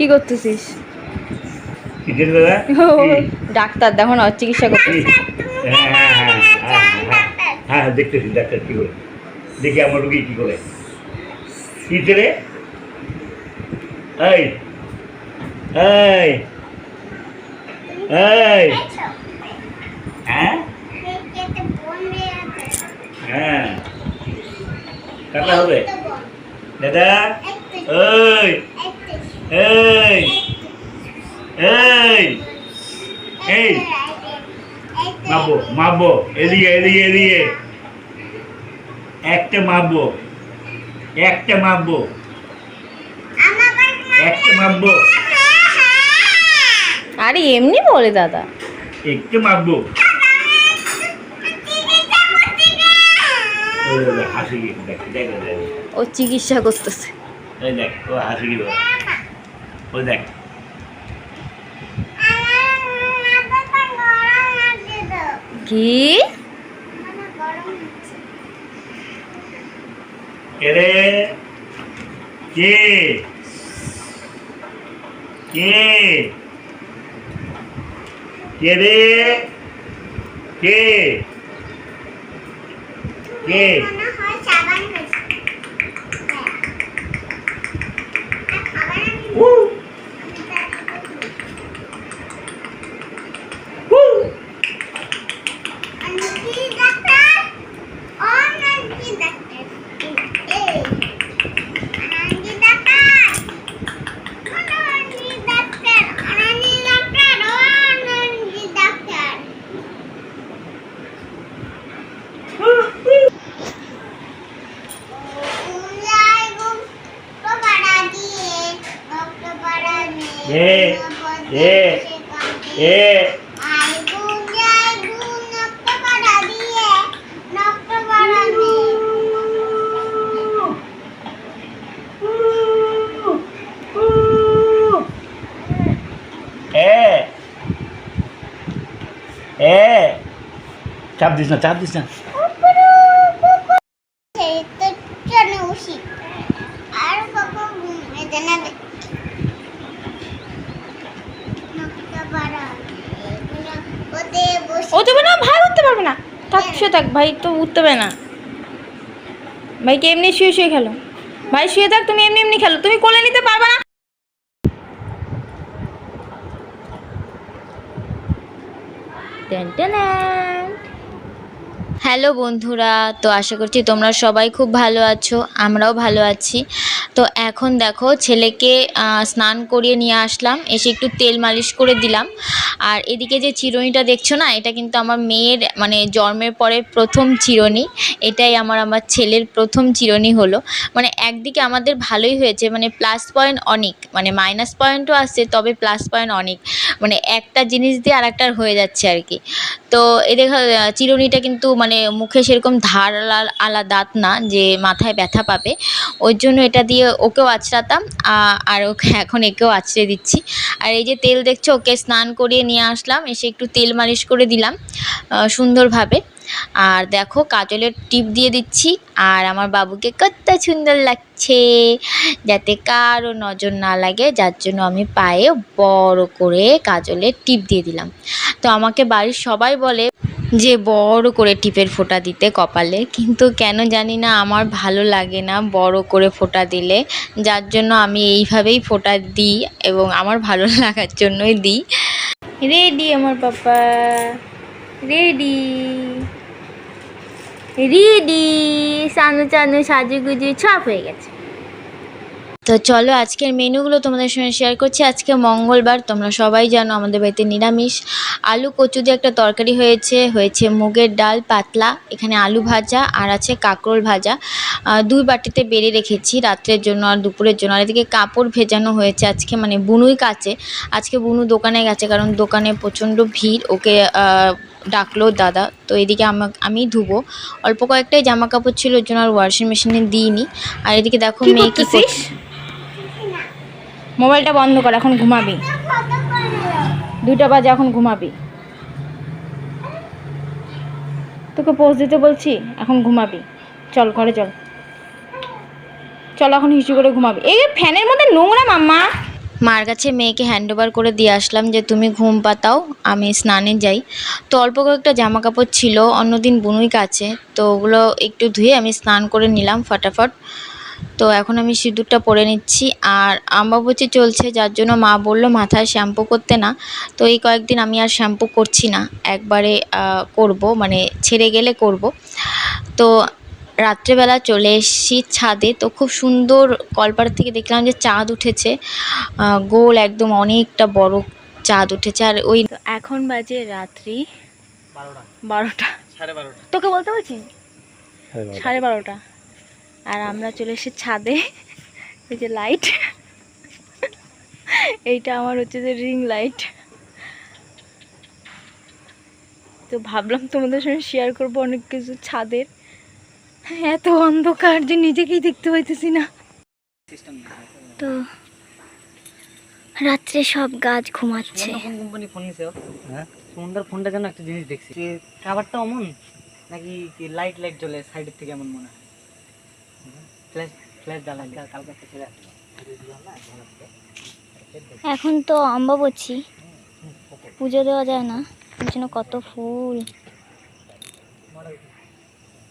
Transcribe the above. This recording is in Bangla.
কি করতেছিস? দাদা ও, ডাক্তার দেখো না চিকিৎসা করতে হ্যাঁ হ্যাঁ হ্যাঁ হ্যাঁ হ্যাঁ হ্যাঁ দেখতেছি ডাক্তার কি করে। দেখি আমার রুগী কি করে। কি রে। এই। এই। এই। হ্যাঁ? হ্যাঁ। কাটা হবে। দাদা এই। এই এই এই মাপবো মাপবো এদিকে এদিকে এদিকে। একটা মাপবো একটা মাপবো একটা মাপবো। আরে এমনি বলে দাদা। একটু মাপবো। ও চিকিৎসা করতেছে। দেখ ও হাসি বলে। দেখ। কি? এরে কে? কে? কে রে? কে? কে? এ এ এ এ এ চাপ দিস না চাপ দিস না ও দেবে না ভাই উঠতে পারবে না। থাক শুয়ে থাক ভাই তো উঠতে পারে না ভাইকে এমনি শুয়ে শুয়ে খেলো? ভাই শুয়ে থাক তুমি এমনি এমনি খেলো। তুমি কোলে নিতে পারবে না। হ্যালো বন্ধুরা, তো আশা করছি তোমরা সবাই খুব ভালো আছো, আমরাও ভালো আছি। তো এখন দেখো, ছেলেকে স্নান করিয়ে নিয়ে আসলাম, এসে একটু তেল মালিশ করে দিলাম। আর এদিকে যে চিরুনিটা দেখছ না, এটা কিন্তু আমার মেয়ের মানে জন্মের পরে প্রথম চিরুনি, এটাই আমার আমার ছেলের প্রথম চিরুনি হলো। মানে একদিকে আমাদের ভালোই হয়েছে মানে প্লাস পয়েন্ট অনেক মানে মাইনাস পয়েন্টও আসছে তবে প্লাস পয়েন্ট অনেক। মানে একটা জিনিস দিয়ে আর হয়ে যাচ্ছে আর কি। তো এ দেখো চিরুনিটা কিন্তু মানে মুখে সেরকম ধার আলা- দাঁত না, যে মাথায় ব্যথা পাবে। ওই জন্য এটা দিয়ে ওকেও আঁচড়াতাম আর ওকে এখন একেও আঁচড়ে দিচ্ছি। আর এই যে তেল দেখছ, ওকে স্নান করিয়ে নিয়ে আসলাম, এসে একটু তেল মালিশ করে দিলাম সুন্দরভাবে। আর দেখো, কাজলের টিপ দিয়ে দিচ্ছি, আর আমার বাবুকে কত সুন্দর লাগছে, যাতে কারও নজর না লাগে, যার জন্য আমি পায়ে বড় করে কাজলের টিপ দিয়ে দিলাম। তো আমাকে বাড়ির সবাই বলে যে বড় করে টিপের ফোঁটা দিতে কপালে। কিন্তু কেন জানি না আমার ভালো লাগে না বড় করে ফোঁটা দিলে। যার জন্য আমি এইভাবেই ফোঁটা দিই এবং আমার ভালো লাগার জন্যই দিই। রেডি আমার papa. Ready. Ready. Sanu, Chanu, সাজুগুজু সব হয়ে গেছে। তো চলো আজকের মেনুগুলো তোমাদের সঙ্গে শেয়ার করছি। আজকে মঙ্গলবার তোমরা সবাই জানো আমাদের বাড়িতে নিরামিষ। আলু কচু দিয়ে একটা তরকারি হয়েছে হয়েছে মুগের ডাল পাতলা এখানে আলু ভাজা আর আছে কাঁকরোল ভাজা। দুই বাটিতে বেড়ে রেখেছি রাত্রের জন্য আর দুপুরের জন্য। আর এদিকে কাপড় ভেজানো হয়েছে আজকে মানে বুনুই কাছে আজকে বুনু দোকানে গেছে কারণ দোকানে প্রচণ্ড ভিড় ওকে ডাকলো দাদা। তো এদিকে আমাকে আমি ধুবো। অল্প কয়েকটাই জামা কাপড় ছিল ওর জন্য আর ওয়াশিং মেশিনে দিইনি। আর এদিকে দেখো মেয়ে কি মোবাইলটা বন্ধ কর, এখন ঘুমাবি। দুটা বাজে, এখন ঘুমাবি। তোকে পোজ দিতে বলছি, এখন ঘুমাবি। চল, ঘরে চল। চল, এখন হিসু করে ঘুমাবি। এই ফ্যানের মধ্যে নোংরা মাম্মা। মার কাছে মেয়েকে হ্যান্ড ওভার করে দিয়ে আসলাম যে, তুমি ঘুম পাতাও, আমি স্নানে যাই। তো অল্প কয়েকটা জামা কাপড় ছিল, অন্যদিন বুনুই কাছে। তো ওগুলো একটু ধুয়ে আমি স্নান করে নিলাম, ফটাফট। তো এখন আমি সিঁদুরটা পরে নিচ্ছি। আর আম্বাবচি চলছে যার জন্য মা বলল মাথায় শ্যাম্পু করতে না। তো এই কয়েকদিন আমি আর শ্যাম্পু করছি না। একবারে করব মানে ছেড়ে গেলে করব। তো রাত্রেবেলা চলে এসেছি ছাদে। তো খুব সুন্দর কলপাড় থেকে দেখলাম যে চাঁদ উঠেছে। গোল একদম অনেকটা বড় চাঁদ উঠেছে। আর ওই এখন বাজে রাত্রি বারোটা। বারোটা। সাড়ে বারোটা। তোকে বলতে বলছি? সাড়ে বারোটা। আর আমরা চলে এসে ছাদে। এই যে লাইট এইটা আমার হচ্ছে যে রিং লাইট তো ভাবলাম তোমাদের সঙ্গে শেয়ার করব অনেক কিছু ছাদের। এত অন্ধকার যে নিজেকেই দেখতে পাইতেছি না। তো রাত্রে সব গাছ ঘুমাচ্ছে। কোম্পানি ফোন নিছে হ্যাঁ? সুন্দর ফোনটা যেন একটা জিনিস দেখছি। যে কাভারটা অমন? নাকি লাইট লাইট জ্বলে সাইডের থেকে এমন মনে হয়? এখন তো অম্বাবচি। পুজো দেওয়া যায় না কত ফুল।